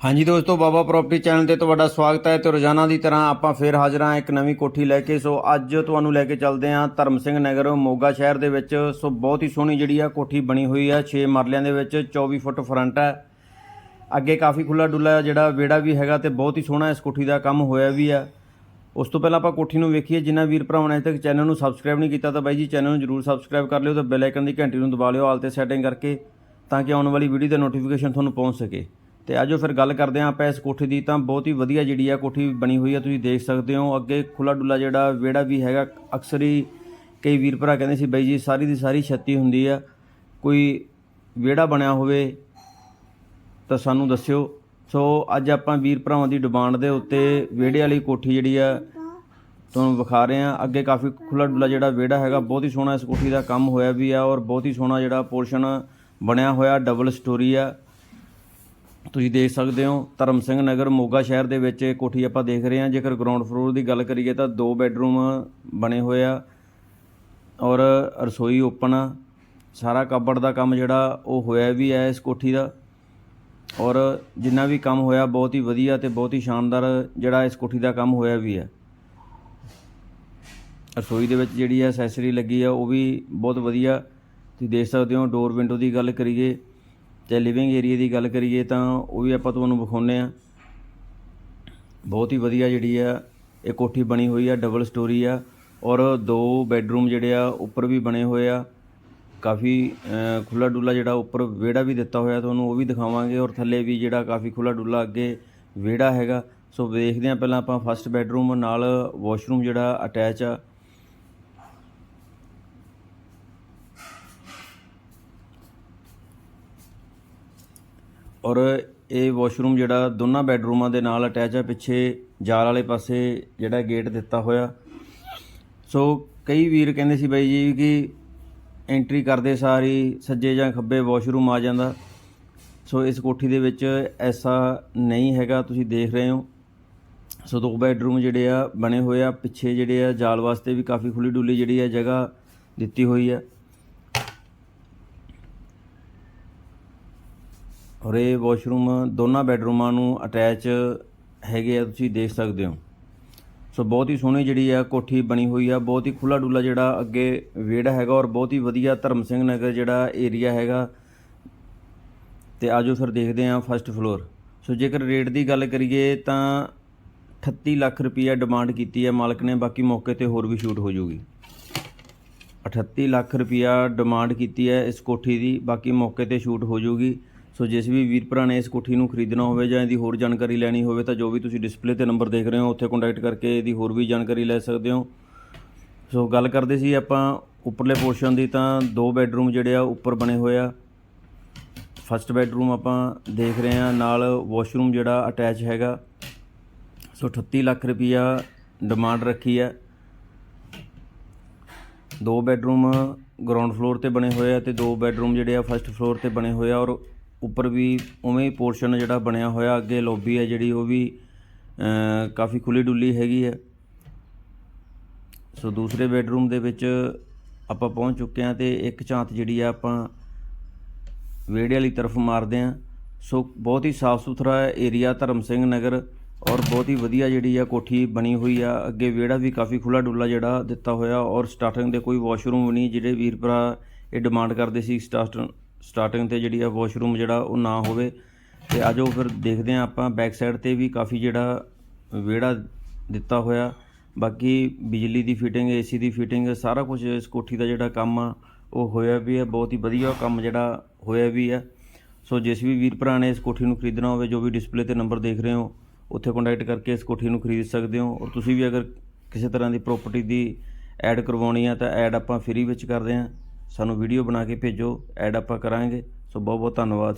ਹਾਂਜੀ ਦੋਸਤੋ, ਬਾਬਾ property channel ਤੇ ਤੁਹਾਡਾ ਸਵਾਗਤ ਹੈ ਤੇ ਰੋਜ਼ਾਨਾ ਦੀ ਤਰ੍ਹਾਂ ਆਪਾਂ ਫੇਰ ਹਾਜ਼ਰ ਹਾਂ ਇੱਕ ਨਵੀਂ ਕੋਠੀ ਲੈ ਕੇ। ਸੋ ਅੱਜ ਤੁਹਾਨੂੰ ਲੈ ਕੇ ਚੱਲਦੇ ਹਾਂ ਧਰਮ ਸਿੰਘ ਨਗਰ, ਮੋਗਾ ਸ਼ਹਿਰ ਦੇ ਵਿੱਚ। ਸੋ ਬਹੁਤ ਹੀ ਸੋਹਣੀ ਜਿਹੜੀ ਆ ਕੋਠੀ ਬਣੀ ਹੋਈ ਆ 6 ਮਰਲਿਆਂ ਦੇ ਵਿੱਚ 24 ਫੁੱਟ ਫਰੰਟ ਹੈ। ਅੱਗੇ ਕਾਫੀ ਖੁੱਲਾ ਡੁੱਲਾ ਜਿਹੜਾ ਵਿਹੜਾ ਵੀ ਹੈਗਾ ਤੇ ਬਹੁਤ ਹੀ ਸੋਹਣਾ ਇਸ ਕੋਠੀ ਦਾ ਕੰਮ ਹੋਇਆ ਵੀ ਆ। ਉਸ ਤੋਂ ਪਹਿਲਾਂ ਆਪਾਂ ਕੋਠੀ ਨੂੰ ਵੇਖੀਏ ਜਿਨ੍ਹਾਂ ਵੀਰ ਭਰਾਵਾਂ ਨੇ ਅਜੇ ਤੱਕ ਚੈਨਲ ਨੂੰ ਸਬਸਕ੍ਰਾਈਬ ਨਹੀਂ ਕੀਤਾ ਤਾਂ ਬਾਈ ਜੀ ਚੈਨਲ ਨੂੰ ਜਰੂਰ ਸਬਸਕ੍ਰਾਈਬ ਕਰ ਲਿਓ ਤੇ ਬੈਲ ਆਈਕਨ ਦੀ ਘੰਟੀ ਨੂੰ ਦਬਾ ਲਿਓ ਆਲ ਤੇ ਸੈਟਿੰਗ ਕਰਕੇ, ਤਾਂ ਕਿ ਆਉਣ ਵਾਲੀ ਵੀਡੀਓ ਦਾ ਨੋਟੀਫਿਕੇਸ਼ਨ ਤੁਹਾਨੂੰ ਪਹੁੰਚ ਸਕੇ। ਤੇ ਆਜੋ ਫਿਰ ਗੱਲ ਕਰਦੇ ਹਾਂ ਆਪਾਂ ਇਸ ਕੋਠੀ ਦੀ। ਤਾਂ ਬਹੁਤ ਹੀ ਵਧੀਆ ਜਿਹੜੀ ਆ ਕੋਠੀ ਬਣੀ ਹੋਈ ਆ, ਤੁਸੀਂ ਦੇਖ ਸਕਦੇ ਹੋ। ਅੱਗੇ ਖੁੱਲਾ ਡੁੱਲਾ ਜਿਹੜਾ ਵਿਹੜਾ ਵੀ ਹੈਗਾ, ਅਕਸਰ ਹੀ ਕਈ ਵੀਰ ਭਰਾ ਕਹਿੰਦੇ ਸੀ, ਬਾਈ ਜੀ, ਸਾਰੀ ਦੀ ਸਾਰੀ ਛੱਤੀ ਹੁੰਦੀ ਆ। ਕੋਈ ਵਿਹੜਾ ਬਣਿਆ ਹੋਵੇ ਤਾਂ ਸਾਨੂੰ ਦੱਸਿਓ। ਸੋ ਅੱਜ ਆਪਾਂ ਵੀਰ ਭਰਾਵਾਂ ਦੀ ਡਿਮਾਂਡ ਦੇ ਉੱਤੇ ਵਿਹੜੇ ਵਾਲੀ ਕੋਠੀ ਜਿਹੜੀ ਆ ਤੁਹਾਨੂੰ ਵਿਖਾ ਰਹੇ ਆ ਅੱਗੇ ਕਾਫੀ ਖੁੱਲਾ ਡੁੱਲਾ ਜਿਹੜਾ ਵਿਹੜਾ ਹੈਗਾ, ਬਹੁਤ ਹੀ ਸੋਹਣਾ ਇਸ ਕੋਠੀ ਦਾ ਕੰਮ ਹੋਇਆ ਵੀ ਆ ਔਰ ਬਹੁਤ ਹੀ ਸੋਹਣਾ ਜਿਹੜਾ ਪੋਰਸ਼ਨ ਬਣਿਆ ਹੋਇਆ, ਡਬਲ ਸਟੋਰੀ ਆ। ਤੁਸੀਂ ਦੇਖ ਸਕਦੇ ਹੋ ਧਰਮ ਸਿੰਘ ਨਗਰ ਮੋਗਾ ਸ਼ਹਿਰ ਦੇ ਵਿੱਚ ਇਹ ਕੋਠੀ ਆਪਾਂ ਦੇਖ ਰਹੇ ਹਾਂ। ਜੇਕਰ ਗਰਾਊਂਡ ਫਲੋਰ ਦੀ ਗੱਲ ਕਰੀਏ ਤਾਂ ਦੋ ਬੈੱਡਰੂਮ ਬਣੇ ਹੋਏ ਆ ਔਰ ਰਸੋਈ ਓਪਨ ਆ। ਸਾਰਾ ਕਬੜ ਦਾ ਕੰਮ ਜਿਹੜਾ ਉਹ ਹੋਇਆ ਵੀ ਹੈ ਇਸ ਕੋਠੀ ਦਾ। ਔਰ ਜਿੰਨਾ ਵੀ ਕੰਮ ਹੋਇਆ ਬਹੁਤ ਹੀ ਵਧੀਆ ਤੇ ਬਹੁਤ ਹੀ ਸ਼ਾਨਦਾਰ ਜਿਹੜਾ ਇਸ ਕੋਠੀ ਦਾ ਕੰਮ ਹੋਇਆ ਵੀ ਹੈ। ਰਸੋਈ ਦੇ ਵਿੱਚ ਜਿਹੜੀ ਹੈ ਲੱਗੀ ਆ ਉਹ ਵੀ ਬਹੁਤ ਵਧੀਆ। ਤੁਸੀਂ ਦੇਖ ਸਕਦੇ ਹੋ ਡੋਰ ਵਿੰਡੋ ਦੀ ਗੱਲ ਕਰੀਏ ਤੇ ਲਿਵਿੰਗ ਏਰੀਆ ਦੀ ਗੱਲ ਕਰੀਏ ਤਾਂ ਉਹ ਵੀ ਆਪਾਂ ਤੁਹਾਨੂੰ ਵਿਖਾਉਂਦੇ ਆ ਬਹੁਤ ਹੀ ਵਧੀਆ ਜਿਹੜੀ ਆ, ਇਹ ਕੋਠੀ ਬਣੀ ਹੋਈ ਆ ਡਬਲ ਸਟੋਰੀ ਆ ਔਰ ਦੋ ਬੈੱਡਰੂਮ ਜਿਹੜੇ ਆ, ਉੱਪਰ ਵੀ ਬਣੇ ਹੋਏ ਆ। ਕਾਫੀ ਖੁੱਲਾ ਡੁੱਲਾ ਜਿਹੜਾ ਉੱਪਰ ਵਿਹੜਾ ਵੀ ਦਿੱਤਾ ਹੋਇਆ ਤੁਹਾਨੂੰ, ਉਹ ਵੀ ਦਿਖਾਵਾਂਗੇ ਔਰ ਥੱਲੇ ਵੀ ਜਿਹੜਾ ਕਾਫੀ ਖੁੱਲਾ ਡੁੱਲਾ ਅੱਗੇ ਵਿਹੜਾ ਹੈਗਾ। ਸੋ ਵੇਖਦੇ ਆ ਪਹਿਲਾਂ ਆਪਾਂ ਫਸਟ ਬੈੱਡਰੂਮ ਨਾਲ ਵਾਸ਼ਰੂਮ ਜਿਹੜਾ ਅਟੈਚ ਆ ਔਰ ਇਹ ਵਾਸ਼ਰੂਮ ਜਿਹੜਾ ਦੋਨਾਂ ਬੈੱਡਰੂਮਾਂ ਦੇ ਨਾਲ ਅਟੈਚ ਆ, ਪਿੱਛੇ ਜਾਲ ਵਾਲੇ ਪਾਸੇ ਜਿਹੜਾ ਗੇਟ ਦਿੱਤਾ ਹੋਇਆ। ਸੋ ਕਈ ਵੀਰ ਕਹਿੰਦੇ ਸੀ ਬਾਈ ਜੀ ਕਿ ਐਂਟਰੀ ਕਰਦੇ ਸਾਰੀ ਸੱਜੇ ਜਾਂ ਖੱਬੇ ਵਾਸ਼ਰੂਮ ਆ ਜਾਂਦਾ। ਸੋ ਇਸ ਕੋਠੀ ਦੇ ਵਿੱਚ ਐਸਾ ਨਹੀਂ ਹੈਗਾ, ਤੁਸੀਂ ਦੇਖ ਰਹੇ ਹੋ। ਸੋ ਦੋ ਬੈੱਡਰੂਮ ਜਿਹੜੇ ਆ ਬਣੇ ਹੋਏ ਆ, ਪਿੱਛੇ ਜਿਹੜੇ ਆ ਜਾਲ ਵਾਸਤੇ ਵੀ ਕਾਫੀ ਖੁੱਲੀ ਡੁੱਲੀ ਜਿਹੜੀ ਆ ਜਗ੍ਹਾ ਦਿੱਤੀ ਹੋਈ ਆ। ਔਰ ਇਹ ਵਾਸ਼ਰੂਮ ਦੋਨਾਂ ਬੈਡਰੂਮਾਂ ਨੂੰ ਅਟੈਚ ਹੈਗੇ ਆ, ਤੁਸੀਂ ਦੇਖ ਸਕਦੇ ਹੋ। ਸੋ ਬਹੁਤ ਹੀ ਸੋਹਣੀ ਜਿਹੜੀ ਆ ਕੋਠੀ ਬਣੀ ਹੋਈ ਆ, ਬਹੁਤ ਹੀ ਖੁੱਲਾ ਡੁੱਲਾ ਜਿਹੜਾ ਅੱਗੇ ਵਿਹੜਾ ਹੈਗਾ ਔਰ ਬਹੁਤ ਹੀ ਵਧੀਆ ਧਰਮ ਸਿੰਘ ਨਗਰ ਜਿਹੜਾ ਏਰੀਆ ਹੈਗਾ। ਤੇ ਆਜੋ ਫਿਰ ਦੇਖਦੇ ਹਾਂ ਫਸਟ ਫਲੋਰ ਸੋ ਜੇਕਰ ਰੇਟ ਦੀ ਗੱਲ ਕਰੀਏ ਤਾਂ 38 ਲੱਖ ਰੁਪਈਆ ਡਿਮਾਂਡ ਕੀਤੀ ਹੈ, ਮਾਲਕ ਨੇ ਬਾਕੀ ਮੌਕੇ ਤੇ ਹੋਰ ਵੀ ਸ਼ੂਟ ਹੋ ਜਾਊਗੀ 38 ਲੱਖ ਰੁਪਈਆ ਡਿਮਾਂਡ ਕੀਤੀ ਹੈ ਇਸ ਕੋਠੀ ਦੀ, ਬਾਕੀ ਮੌਕੇ ਤੇ ਸ਼ੂਟ ਹੋ ਜਾਊਗੀ ਸੋ ਜਿਸ ਵੀ ਵੀਰ ਭਰਾ ਨੇ ਇਸ ਕੋਠੀ ਨੂੰ ਖਰੀਦਣਾ ਹੋਵੇ ਜਾਂ ਇਹਦੀ ਹੋਰ ਜਾਣਕਾਰੀ ਲੈਣੀ ਹੋਵੇ ਤਾਂ ਜੋ ਵੀ ਤੁਸੀਂ ਡਿਸਪਲੇ ਤੇ ਨੰਬਰ ਦੇਖ ਰਹੇ ਹੋ, ਉੱਥੇ ਕੰਟੈਕਟ ਕਰਕੇ ਇਹਦੀ ਹੋਰ ਵੀ ਜਾਣਕਾਰੀ ਲੈ ਸਕਦੇ ਹੋ। ਸੋ ਗੱਲ ਕਰਦੇ ਸੀ ਆਪਾਂ ਉੱਪਰਲੇ ਪੋਰਸ਼ਨ ਦੀ ਤਾਂ ਦੋ ਬੈੱਡਰੂਮ ਜਿਹੜੇ ਆ ਉੱਪਰ ਬਣੇ ਹੋਏ ਆ। ਫਸਟ ਬੈੱਡਰੂਮ ਆਪਾਂ ਦੇਖ ਰਹੇ ਹਾਂ, ਨਾਲ ਵਾਸ਼ਰੂਮ ਜਿਹੜਾ ਅਟੈਚ ਹੈਗਾ। ਸੋ 38 ਲੱਖ ਰੁਪਈਆ ਡਿਮਾਂਡ ਰੱਖੀ ਹੈ ਦੋ ਬੈੱਡਰੂਮ ਗਰਾਊਂਡ ਫਲੋਰ ਤੇ ਬਣੇ ਹੋਏ ਆ ਤੇ ਦੋ ਬੈੱਡਰੂਮ ਜਿਹੜੇ ਆ ਫਸਟ ਫਲੋਰ ਤੇ ਬਣੇ ਹੋਏ ਆ ਔਰ ਉੱਪਰ ਵੀ ਉਵੇਂ ਹੀ ਪੋਰਸ਼ਨ ਜਿਹੜਾ ਬਣਿਆ ਹੋਇਆ, ਅੱਗੇ ਲੌਬੀ ਹੈ ਜਿਹੜੀ, ਉਹ ਵੀ ਕਾਫੀ ਖੁੱਲੀ ਡੁੱਲੀ ਹੈਗੀ ਹੈ। ਸੋ ਦੂਸਰੇ ਬੈੱਡਰੂਮ ਦੇ ਵਿੱਚ ਆਪਾਂ ਪਹੁੰਚ ਚੁੱਕੇ ਹਾਂ ਤੇ ਇੱਕ ਝਾਂਤ ਜਿਹੜੀ ਆ, ਆਪਾਂ ਵਿਹੜੇ ਵਾਲੀ ਤਰਫ ਮਾਰਦੇ ਹਾਂ। ਸੋ ਬਹੁਤ ਹੀ ਸਾਫ਼ ਸੁਥਰਾ ਏਰੀਆ ਧਰਮ ਸਿੰਘ ਨਗਰ ਔਰ ਬਹੁਤ ਹੀ ਵਧੀਆ ਜਿਹੜੀ ਆ ਕੋਠੀ ਬਣੀ ਹੋਈ ਆ। ਅੱਗੇ ਵਿਹੜਾ ਵੀ ਕਾਫੀ ਖੁੱਲਾ ਡੁੱਲਾ ਜਿਹੜਾ ਦਿੱਤਾ ਹੋਇਆ ਔਰ ਸਟਾਰਟਿੰਗ ਦੇ ਕੋਈ ਵਾਸ਼ਰੂਮ ਵੀ ਨਹੀਂ, ਜਿਹੜੇ ਵੀਰ ਭਰਾ ਇਹ ਡਿਮਾਂਡ ਕਰਦੇ ਸੀ ਸਟਾਰਟ ਸਟਾਰਟਿੰਗ ਤੇ ਜਿਹੜੀ ਆ ਵਾਸ਼ਰੂਮ ਜਿਹੜਾ ਉਹ ਨਾ ਹੋਵੇ, ਤੇ ਆਜੋ ਫਿਰ ਦੇਖਦੇ ਹਾਂ ਆਪਾਂ ਬੈਕ ਸਾਈਡ ਤੇ ਵੀ ਕਾਫੀ ਜਿਹੜਾ ਵਿਹੜਾ ਦਿੱਤਾ ਹੋਇਆ। ਬਾਕੀ ਬਿਜਲੀ ਦੀ ਫਿਟਿੰਗ ਏਸੀ ਦੀ ਫਿਟਿੰਗ ਸਾਰਾ ਕੁਝ ਇਸ ਕੋਠੀ ਦਾ ਜਿਹੜਾ ਕੰਮ ਆ, ਉਹ ਹੋਇਆ ਵੀ ਹੈ ਬਹੁਤ ਹੀ ਵਧੀਆ ਕੰਮ ਜਿਹੜਾ ਹੋਇਆ ਵੀ ਹੈ ਸੋ ਜਿਸ ਵੀ ਵੀਰ ਭਰਾ ਨੇ ਇਸ ਕੋਠੀ ਨੂੰ ਖਰੀਦਣਾ ਹੋਵੇ, ਜੋ ਵੀ ਡਿਸਪਲੇ ਤੇ ਨੰਬਰ ਦੇਖ ਰਹੇ ਹੋ, ਉੱਥੇ ਕੰਟੈਕਟ ਕਰਕੇ ਇਸ ਕੋਠੀ ਨੂੰ ਖਰੀਦ ਸਕਦੇ ਹੋ। ਔਰ ਤੁਸੀਂ ਵੀ ਅਗਰ ਕਿਸੇ ਤਰ੍ਹਾਂ ਦੀ ਪ੍ਰਾਪਰਟੀ ਦੀ ਐਡ ਕਰਵਾਉਣੀ ਆ, ਤਾਂ ਐਡ ਆਪਾਂ ਫ੍ਰੀ ਵਿੱਚ ਕਰਦੇ ਹਾਂ ਸਾਨੂੰ ਵੀਡੀਓ ਬਣਾ ਕੇ ਭੇਜੋ ਐਡ ਆਪਾਂ ਕਰਾਂਗੇ। ਸੋ ਬਹੁਤ ਬਹੁਤ ਧੰਨਵਾਦ।